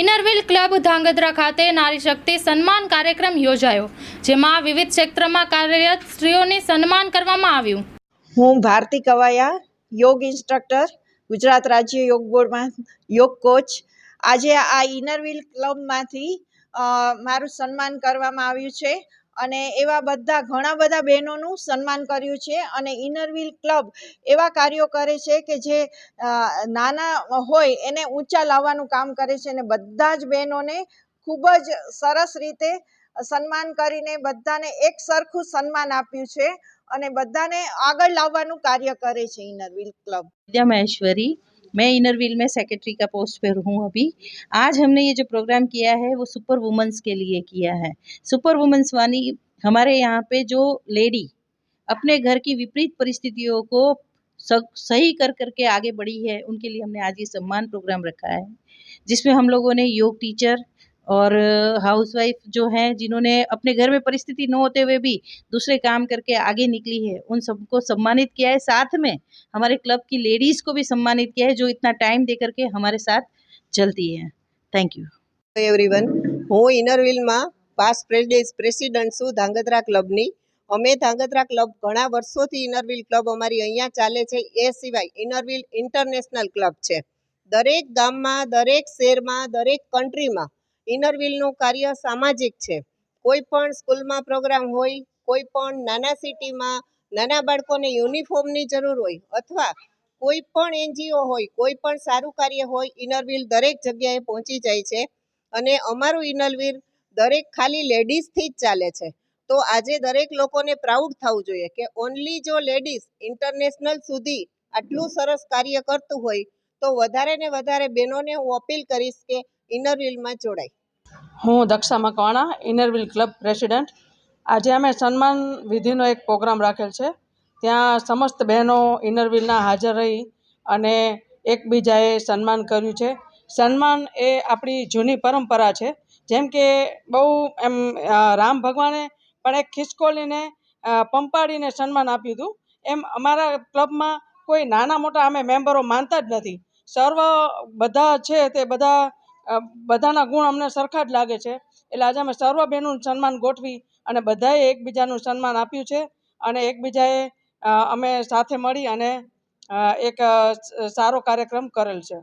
Inner Wheel club Dhrangadhra ખાતે નારી શક્તિ સન્માન કાર્યક્રમ યોજાયો, જેમાં વિવિધ ક્ષેત્રમાં કાર્યરત સ્ત્રીઓને સન્માન કરવામાં આવ્યું. હું ભારતી કવાયા, યોગ ઇન્સ્ટ્રક્ટર, ગુજરાત રાજ્ય યોગ બોર્ડમાં યોગ કોચ. આજે આ ઇનરવિલ ક્લબમાંથી મારું સન્માન કરવામાં આવ્યું છે. અને એવા બધા ઘણા બધા બહેનોનું સન્માન કર્યું છે અને ઇનરવિલ ક્લબ એવા કાર્યો કરે છે કે જે નાના હોય એને ઊંચા લાવવાનું કામ કરે છે અને બધા જ બહેનોને ખૂબ જ સરસ રીતે સન્માન કરીને બધાને એક સરખું સન્માન આપ્યું છે અને બધાને આગળ લાવવાનું કાર્ય કરે છે ઇનરવિલ ક્લબ. વિદ્યા મહેશ્વરી मैं इनर व्हील में सेक्रेटरी का पोस्ट पर हूँ अभी। आज हमने ये जो प्रोग्राम किया है, वो सुपर वुमेंस के लिए किया है। सुपर वुमेंस वानी हमारे यहाँ पे जो लेडी अपने घर की विपरीत परिस्थितियों को सही कर करके आगे बढ़ी है, उनके लिए हमने आज ये सम्मान प्रोग्राम रखा है, जिसमें हम लोगों ने योग टीचर और हाउसवाइफ जो हैं जिन्होंने अपने घर में परिस्थिति न होते हुए भी दूसरे काम करके आगे निकली है उन सबको सम्मानित किया है साथ में हमारे क्लब की लेडीज़ को भी सम्मानित किया है जो इतना टाइम दे करके हमारे साथ चलती हैं थैंक यू એવરીવન હું ઇનરવિલમાં પાસ પ્રેસિડન્ટ છું ધાંગધ્રા ક્લબની અમે ધાંગધ્રા ક્લબ ઘણા વર્ષોથી ઇનરવિલ ક્લબ અમારી અહીંયા ચાલે છે એ સિવાય ઇનરવિલ ઇન્ટરનેશનલ ક્લબ છે દરેક ગામમાં દરેક શહેરમાં દરેક કન્ટ્રીમાં ઇનરવિલનું કાર્ય સામાજિક છે. કોઈ પણ સ્કૂલમાં પ્રોગ્રામ હોય, કોઈ પણ નાના સિટીમાં નાના બાળકોને યુનિફોર્મની જરૂર હોય અથવા કોઈ પણ એનજીઓ હોય, કોઈ પણ સારું કાર્ય હોય, ઇનરવિલ દરેક જગ્યાએ પહોંચી જાય છે અને અમારું ઇનરવીર દરેક ખાલી લેડીઝથી જ ચાલે છે. તો આજે દરેક લોકોને પ્રાઉડ થવું જોઈએ કે ઓનલી જો લેડીઝ ઇન્ટરનેશનલ સુધી આટલું સરસ કાર્ય કરતું હોય, તો વધારે ને વધારે બહેનોને હું અપીલ કરીશ કે ઇનરવીલમાં જોડાઈ હું Daksha Makwana inner wheel club president આજે અમે સન્માન વિધિનો એક પ્રોગ્રામ રાખેલ છે. ત્યાં સમસ્ત બહેનો ઇનરવિલના હાજર રહી અને એકબીજાએ સન્માન કર્યું છે. સન્માન એ આપણી જૂની પરંપરા છે. જેમ કે બહુ એમ રામ ભગવાને પણ એક ખિસકોલીને પંપાડીને સન્માન આપ્યું હતું. એમ અમારા ક્લબમાં કોઈ નાના મોટા અમે મેમ્બરો માનતા જ નથી. સર્વ બધા છે તે બધા બધાના ગુણ અમને સરખા જ લાગે છે. એટલે આજે અમે સર્વ બહેનોનું સન્માન ગોઠવી અને બધાએ એકબીજાનું સન્માન આપ્યું છે અને એકબીજાએ અમે સાથે મળી અને એક સારો કાર્યક્રમ કરેલ છે.